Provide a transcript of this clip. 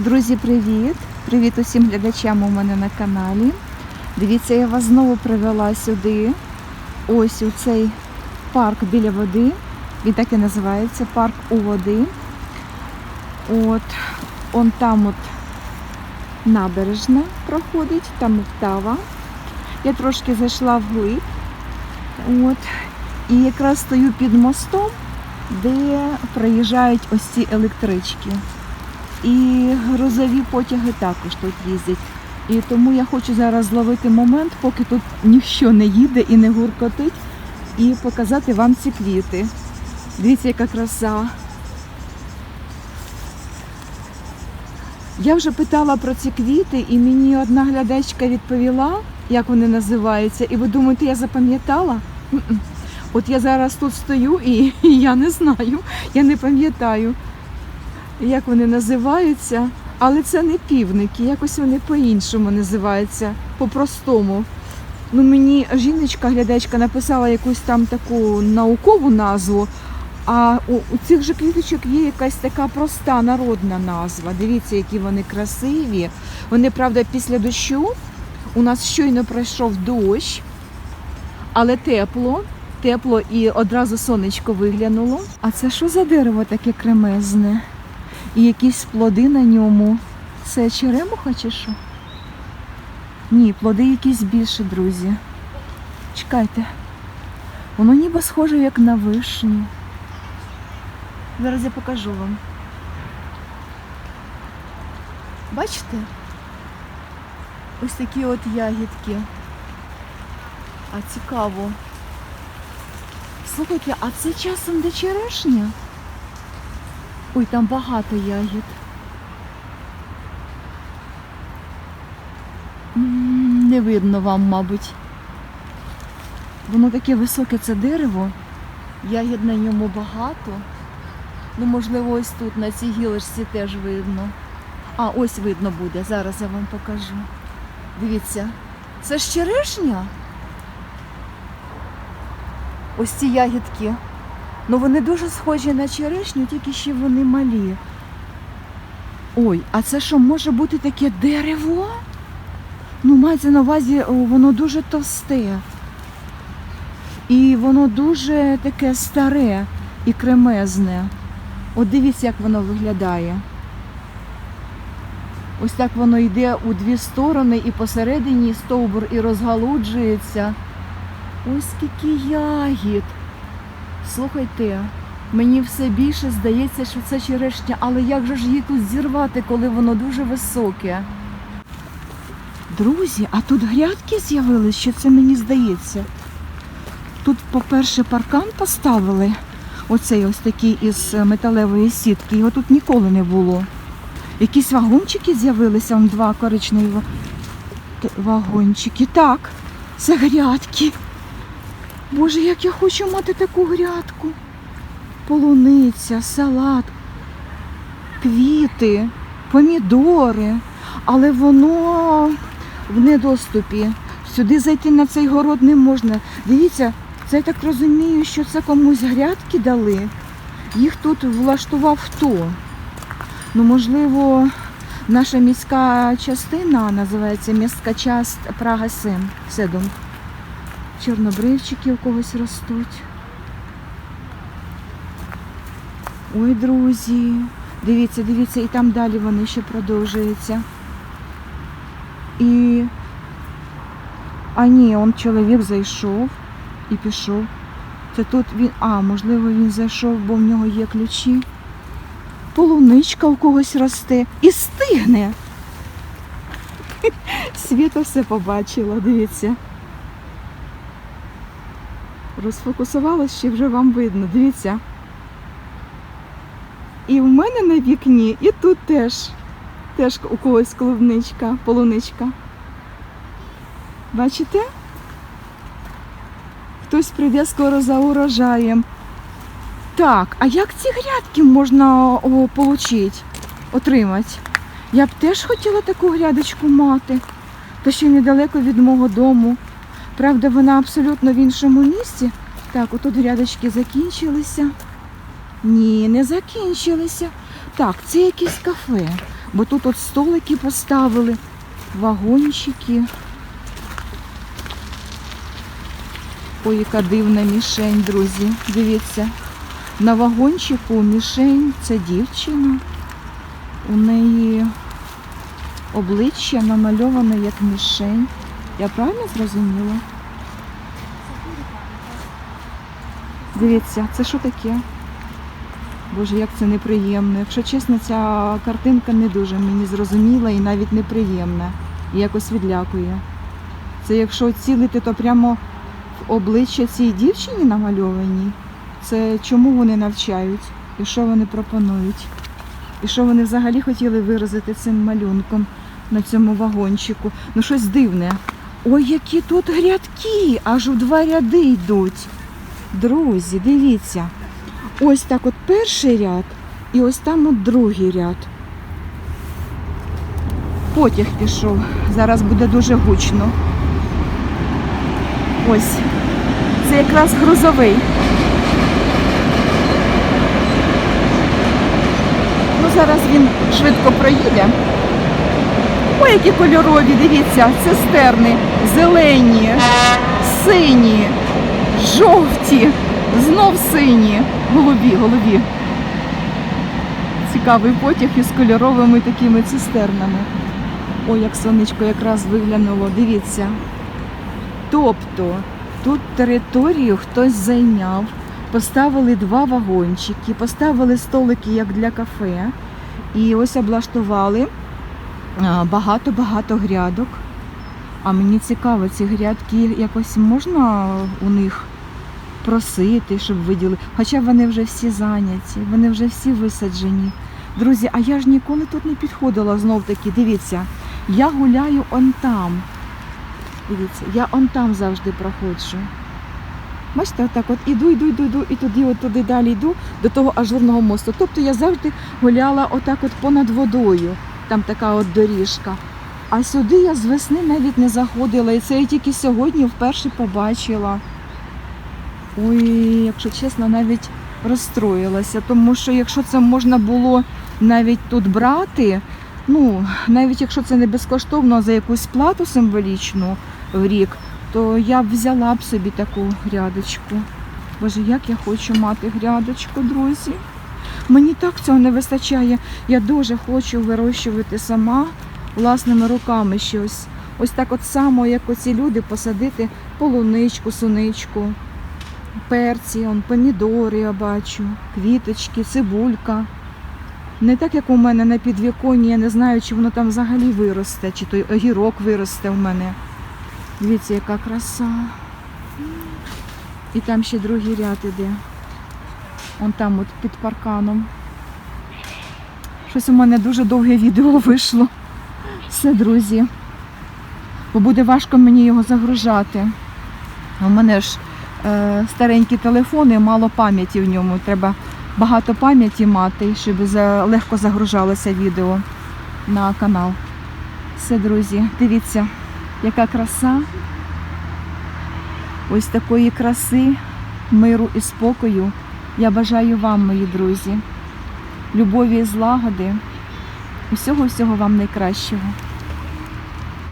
Друзі, привіт! Привіт усім глядачам у мене на каналі. Дивіться, я вас знову привела сюди. Ось у цей парк біля води. Він так і називається парк у води. От, он там от набережна проходить, там Оптава. Я трошки зайшла вглиб. От, і якраз стою під мостом, де проїжджають ось ці електрички. І грузові потяги також тут їздять. І тому я хочу зараз зловити момент, поки тут ніщо не їде і не гуркотить, і показати вам ці квіти. Дивіться, яка краса. Я вже питала про ці квіти, і мені одна глядачка відповіла, як вони називаються. І ви думаєте, я запам'ятала? От я зараз тут стою і, я не знаю, я не пам'ятаю як вони називаються, але це не півники, якось вони по-іншому називаються, по-простому. Ну, мені жіночка, глядачка, написала якусь там таку наукову назву, а у, у цих же квіточок є якась така проста народна назва. Дивіться, які вони красиві. Вони, правда, після дощу. У нас щойно пройшов дощ, але тепло. Тепло і одразу сонечко виглянуло. А це що за дерево таке кремезне? І якісь плоди на ньому. Це черемуха чи що? Ні, плоди якісь більше, друзі. Чекайте. Воно ніби схоже як на вишні. Зараз я покажу вам. Бачите? Ось такі от ягідки. А цікаво. Слухайте, а це часом де черешня? Ой, там багато ягід. Не видно вам, мабуть. Воно таке високе це дерево. Ягід на ньому багато. Ну, можливо, ось тут, на цій гілочці теж видно. А, ось видно буде. Зараз я вам покажу. Дивіться, це ж черешня. Ось ці ягідки. Ну вони дуже схожі на черешню, тільки ще вони малі. Ой, а це що може бути таке дерево? Ну, мається на увазі, воно дуже товсте. І воно дуже таке старе і кремезне. От дивіться, як воно виглядає. Ось так воно йде у дві сторони і посередині стовбур і розгалуджується. Ось скільки ягід. Слухайте, мені все більше здається, що це черешня, але як же ж її тут зірвати, коли воно дуже високе? Друзі, а тут грядки з'явились, що це мені здається. Тут, по-перше, паркан поставили, оцей ось такий із металевої сітки, його тут ніколи не було. Якісь вагончики з'явилися, два коричневі вагончики. Так, це грядки. Боже, як я хочу мати таку грядку. Полуниця, салат, квіти, помідори, але воно в недоступі. Сюди зайти на цей город не можна. Дивіться, це я так розумію, що це комусь грядки дали. Їх тут влаштував хто? Ну, можливо, наша міська частина називається міська част Прага 7, Седом. Чорнобривчики у когось ростуть. Ой, друзі, дивіться, дивіться, і там далі вони ще продовжуються. І. А ні, он чоловік зайшов і пішов. Це тут він. А, можливо, він зайшов, бо в нього є ключі. Полуничка у когось росте і стигне. Світа все побачила, дивіться. Розфокусувалась, ще вже вам видно. Дивіться. І в мене на вікні, і тут теж. Теж у когось клубничка, полуничка. Бачите? Хтось прийде скоро за урожаєм. Так, а як ці грядки можна отримати? Отримати? Я б теж хотіла таку грядочку мати, та ще недалеко від мого дому. Правда, вона абсолютно в іншому місці. Так, отут грядочки закінчилися. Ні, не закінчилися. Так, це якесь кафе, бо тут от столики поставили, вагончики. Ой, яка дивна мішень, друзі. Дивіться. На вагончику мішень це дівчина. У неї обличчя намальоване як мішень. Я правильно зрозуміла? Дивіться, це що таке? Боже, як це неприємно. Якщо чесно, ця картинка не дуже мені зрозуміла і навіть неприємна. І якось відлякує. Це якщо цілити, то прямо в обличчя цій дівчині намальовані. Це чому вони навчають? І що вони пропонують? І що вони взагалі хотіли виразити цим малюнком на цьому вагончику? Ну щось дивне. Ой, які тут грядки! Аж у два ряди йдуть. Друзі, дивіться. Ось так от перший ряд і ось там от другий ряд. Потяг пішов. Зараз буде дуже гучно. Ось. Це якраз грузовий. Ну, зараз він швидко проїде. Ой, які кольорові, дивіться, цистерни, зелені, сині, жовті, знов сині, голубі, голубі. Цікавий потяг із кольоровими такими цистернами. Ой, як сонечко якраз виглянуло, дивіться. Тобто тут територію хтось зайняв, поставили два вагончики, поставили столики як для кафе, і ось облаштували багато-багато грядок. А мені цікаво, ці грядки якось можна у них просити, щоб виділи. Хоча вони вже всі зайняті, вони вже всі висаджені. Друзі, а я ж ніколи тут не підходила знов таки. Дивіться, я гуляю он там. Дивіться, я он там завжди проходжу. Бачите, отак от іду, іду, іду, іду, і туди, от туди далі йду до того ажурного мосту. Тобто я завжди гуляла отак от понад водою. Там така от доріжка. А сюди я з весни навіть не заходила. І це я тільки сьогодні вперше побачила. Ой, якщо чесно, навіть розстроїлася, тому що якщо це можна було навіть тут брати, ну, навіть якщо це не безкоштовно а за якусь плату символічну в рік, то я б взяла б собі таку грядочку. Боже, як я хочу мати грядочку, друзі. Мені так цього не вистачає. Я дуже хочу вирощувати сама власними руками щось. Ось так от само, як оці люди, посадити полуничку, суничку, перці, он, помідори я бачу, квіточки, цибулька. Не так, як у мене на підвіконні, я не знаю, чи воно там взагалі виросте, чи той огірок виросте в мене. Дивіться, яка краса. І там ще другий ряд іде. Он там от під парканом. Щось у мене дуже довге відео вийшло. Все, друзі. Бо буде важко мені його загружати. У мене ж е, старенькі телефони, мало пам'яті в ньому. Треба багато пам'яті мати, щоб за, легко загружалося відео на канал. Все, друзі, дивіться, яка краса. Ось такої краси, миру і спокою. Я бажаю вам, мої друзі, любові і злагоди. Усього всього вам найкращого.